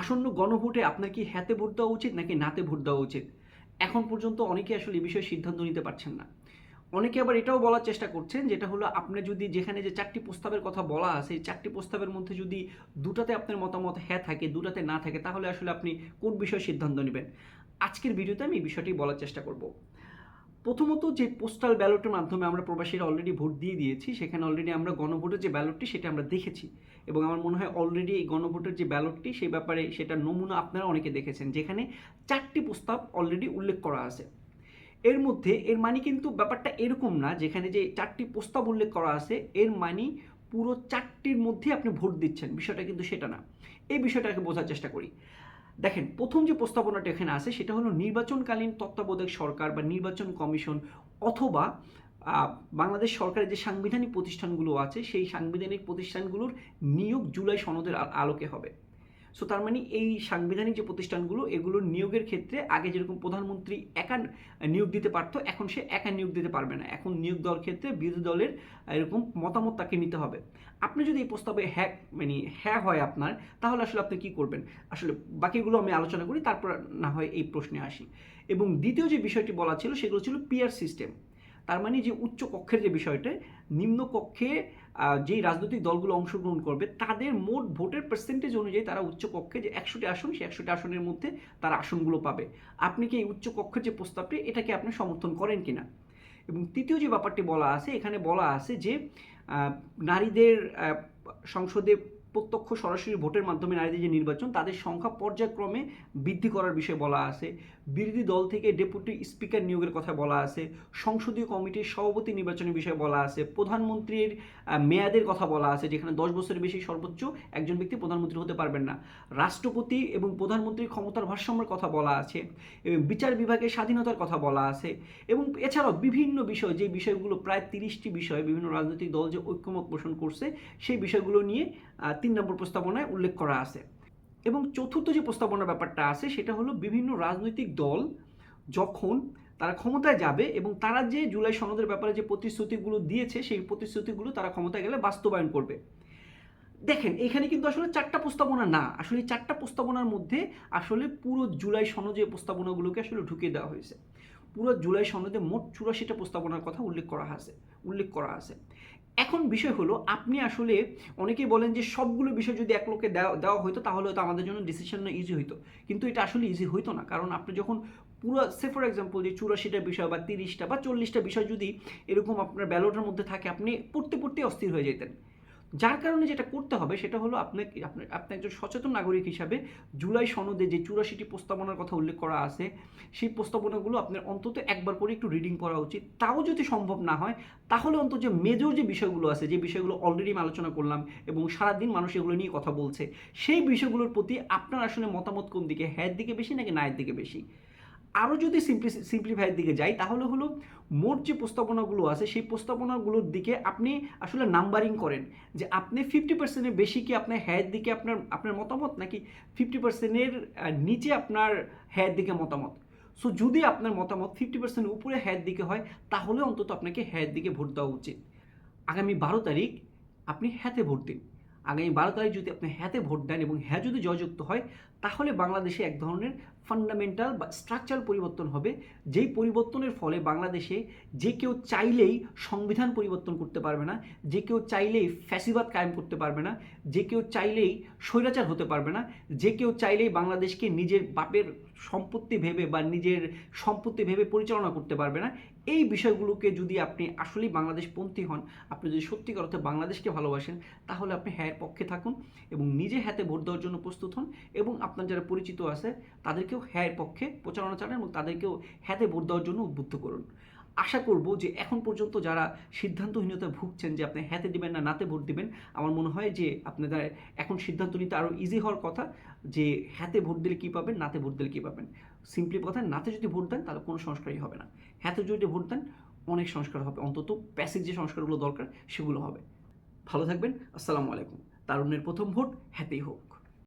আসন্ন গণভোটে আপনার কি হ্যাতে ভোট দেওয়া উচিত নাকি নাতে ভোট দেওয়া উচিত? এখন পর্যন্ত অনেকে আসলে এই বিষয়ে সিদ্ধান্ত নিতে পারছেন না। অনেকে আবার এটাও বলার চেষ্টা করছেন, যেটা হলো আপনি যদি যেখানে যে চারটি প্রস্তাবের কথা বলা আছে চারটি প্রস্তাবের মধ্যে যদি দুটাতে আপনার মতামত হ্যাঁ থাকে, দুটাতে না থাকে, তাহলে আসলে আপনি কোন বিষয়ে সিদ্ধান্ত নেবেন? আজকের ভিডিওতে আমি এই বিষয়টি বলার চেষ্টা করব। প্রথমত যে পোস্টাল ব্যালটের মাধ্যমে আমরা প্রবাসীরা অলরেডি ভোট দিয়ে দিয়েছি, সেখানে অলরেডি আমরা গণভোটের যে ব্যালটটি সেটা আমরা দেখেছি। এবং আমার মনে হয় অলরেডি এই গণভোটের যে ব্যালটটি সেই ব্যাপারে সেটা নমুনা আপনারা অনেকে দেখেছেন, যেখানে চারটি প্রস্তাব অলরেডি উল্লেখ করা আছে। এর মধ্যে, এর মানে কিন্তু ব্যাপারটা এরকম না, যেখানে যে চারটি প্রস্তাব উল্লেখ করা আছে, এর মানে পুরো চারটির মধ্যে আপনি ভোট দিচ্ছেন, বিষয়টা কিন্তু সেটা না। এই বিষয়টাকে বোঝার চেষ্টা করি। দেখেন, প্রথম যে প্রস্তাবনাটা এখানে আছে সেটা হলো নির্বাচনকালীন তত্ত্বাবধায়ক সরকার বা নির্বাচন কমিশন অথবা বাংলাদেশ সরকারের যে সাংবিধানিক প্রতিষ্ঠানগুলো আছে, সেই সাংবিধানিক প্রতিষ্ঠানগুলোর নিয়োগ জুলাই সনদের আলোকে হবে। সো তার মানে এই সাংবিধানিক যে প্রতিষ্ঠানগুলো এগুলোর নিয়োগের ক্ষেত্রে আগে যেরকম প্রধানমন্ত্রী একা নিয়োগ দিতে পারতো, এখন সে একা নিয়োগ দিতে পারবে না। এখন নিয়োগ দেওয়ার ক্ষেত্রে বিরোধী দলের এরকম মতামত তাকে নিতে হবে। আপনি যদি এই প্রস্তাবে হ্যাক মানে হ্যাঁ হয় আপনার, তাহলে আসলে আপনি কি করবেন? আসলে বাকিগুলো আমি আলোচনা করি, তারপর না হয় এই প্রশ্নে আসি। এবং দ্বিতীয় যে বিষয়টি বলা ছিল, সেগুলো ছিল পিয়ার সিস্টেম তার মানে যে উচ্চ কক্ষের যে বিষয়টা, নিম্ন কক্ষে যেই রাজনৈতিক দলগুলো অংশগ্রহণ করবে, তাদের মোট ভোটের পার্সেন্টেজ অনুযায়ী তারা উচ্চকক্ষে যে একশোটি আসন, সেই একশোটি আসনের মধ্যে তারা আসনগুলো পাবে। আপনি কি এই উচ্চকক্ষের যে প্রস্তাবটি, এটাকে আপনি সমর্থন করেন কি না এবং তৃতীয় যে ব্যাপারটি বলা আছে, এখানে বলা আছে যে নারীদের সংসদে প্রত্যক্ষ সরাসরি ভোটের মাধ্যমে নারীদের যে নির্বাচন, তাদের সংখ্যা পর্যায়ক্রমে বৃদ্ধি করার বিষয়ে বলা আছে। বিরোধী দল থেকে ডেপুটি স্পিকার নিয়োগের কথা বলা আছে। সংসদীয় কমিটির সভাপতি নির্বাচনের বিষয়ে বলা আছে। প্রধানমন্ত্রীর মেয়াদের কথা বলা আছে, যেখানে দশ বছরের বেশি সর্বোচ্চ একজন ব্যক্তি প্রধানমন্ত্রী হতে পারবেন না। রাষ্ট্রপতি এবং প্রধানমন্ত্রীর ক্ষমতার ভারসাম্যের কথা বলা আছে। এবং বিচার বিভাগের স্বাধীনতার কথা বলা আছে। এবং এছাড়াও বিভিন্ন বিষয়, যে বিষয়গুলো প্রায় তিরিশটি বিষয়, বিভিন্ন রাজনৈতিক দল যে ঐক্যমত পোষণ করছে, সেই বিষয়গুলো নিয়ে তিন নম্বর প্রস্তাবনায় উল্লেখ করা আছে। এবং চতুর্থ যে প্রস্তাবনার ব্যাপারটা আছে, সেটা হলো বিভিন্ন রাজনৈতিক দল যখন তারা ক্ষমতায় যাবে এবং তারা যে জুলাই সনদের ব্যাপারে যে প্রতিশ্রুতিগুলো দিয়েছে, সেই প্রতিশ্রুতিগুলো তারা ক্ষমতায় গেলে বাস্তবায়ন করবে। দেখেন, এখানে কিন্তু আসলে চারটা প্রস্তাবনা না। আসলে চারটা প্রস্তাবনার মধ্যে আসলে পুরো জুলাই সনদে প্রস্তাবনাগুলোকে আসলে ঢুকিয়ে দেওয়া হয়েছে। পুরো জুলাই সনদে মোট চুরাশিটা প্রস্তাবনার কথা উল্লেখ করা আছে, উল্লেখ করা আছে। এখন বিষয় হলো, আপনি আসলে অনেকেই বলেন যে সবগুলো বিষয় যদি এক লোকে দেওয়া দেওয়া হতো তাহলে হয়তো আমাদের জন্য ডিসিশনটা ইজি হইতো। কিন্তু এটা আসলে ইজি হইতো না। কারণ আপনি যখন পুরো সে ফর এক্সাম্পল যে চুরাশিটা বিষয় বা তিরিশটা বা চল্লিশটা বিষয় যদি এরকম আপনার ব্যালটের মধ্যে থাকে, আপনি পড়তে পড়তে অস্থির হয়ে যেতেন যার কারণে যেটা করতে হবে সেটা হলো আপনাকে, আপনার আপনি একজন সচেতন নাগরিক হিসাবে জুলাই সনদে যে চুরাশিটি প্রস্তাবনার কথা উল্লেখ করা আছে, সেই প্রস্তাবনাগুলো আপনার অন্তত একবার করে একটু রিডিং করা উচিত। তাও যদি সম্ভব না হয়, তাহলে অন্তত যে মেজর যে বিষয়গুলো আছে, যে বিষয়গুলো অলরেডি আমি আলোচনা করলাম এবং সারাদিন মানুষ এগুলো নিয়ে কথা বলছে, সেই বিষয়গুলোর প্রতি আপনার আসলে মতামত কোন দিকে হ্যাঁ দিকে বেশি নাকি নায়ের দিকে বেশি? আরও যদি সিম্পলি সিম্পলিফাইয়ের দিকে যাই, তাহলে হলো মোট যে প্রস্তাবনাগুলো আছে, সেই প্রস্তাবনাগুলোর দিকে আপনি আসলে নাম্বারিং করেন। যে আপনি ফিফটি পার্সেন্টের বেশি কি আপনার হ্যায়ের দিকে আপনার আপনার মতামত, নাকি ফিফটি পার্সেন্টের নিচে আপনার হ্যায়ের দিকে মতামত? সো যদি আপনার মতামত ফিফটি পার্সেন্ট উপরে হ্যায়ের দিকে হয়, তাহলে অন্তত আপনাকে হ্যায়ের দিকে ভোট দেওয়া উচিত। আগামী বারো তারিখ আপনি হ্যাতে ভোট দিন। আগামী বারো তারিখ যদি আপনি হ্যাতে ভোট দেন এবং হ্যাঁ যদি জয়যুক্ত হয়, তাহলে বাংলাদেশে এক ধরনের ফান্ডামেন্টাল বা স্ট্রাকচারাল পরিবর্তন হবে। যেই পরিবর্তনের ফলে বাংলাদেশে যে কেউ চাইলেই সংবিধান পরিবর্তন করতে পারবে না, যে কেউ চাইলেই ফ্যাসিবাদ কায়েম করতে পারবে না, যে কেউ চাইলেই স্বৈরাচার হতে পারবে না, যে কেউ চাইলেই বাংলাদেশকে নিজের বাপের সম্পত্তি ভেবে বা নিজের সম্পত্তি ভেবে পরিচালনা করতে পারবে না। এই বিষয়গুলোকে যদি আপনি আসলেই বাংলাদেশপন্থী হন, আপনি যদি সত্যিকার অর্থে বাংলাদেশকে ভালোবাসেন, তাহলে আপনি হ্যাঁর পক্ষে থাকুন এবং নিজে হাতে ভোট দেওয়ার জন্য প্রস্তুত হন এবং আপনার যারা পরিচিত আছে, তাদেরকেও হ্যাঁর পক্ষে প্রচারণা চালান এবং তাদেরকেও হ্যাঁতে ভোট দেওয়ার জন্য উদ্বুদ্ধ করুন। আশা করব যে এখন পর্যন্ত যারা সিদ্ধান্তহীনতায় ভুগছেন যে আপনি হ্যাঁতে দিবেন না, নাতে ভোট দিবেন, আমার মনে হয় যে আপনাদের এখন সিদ্ধান্ত নিতে আরও ইজি হওয়ার কথা যে হ্যাঁতে ভোট দিলে কী পাবেন, নাতে ভোট দিলে কী পাবেন। সিম্পলি কথা, নাতে যদি ভোট দেন তাহলে কোনো সংস্কারই হবে না। হ্যাঁতে যদি ভোট দেন, অনেক সংস্কার হবে। অন্তত প্যাসিভ যে সংস্কারগুলো দরকার সেগুলো হবে। ভালো থাকবেন। আসসালামু আলাইকুম। তারুণ্যের প্রথম ভোট হ্যাতেই হোক।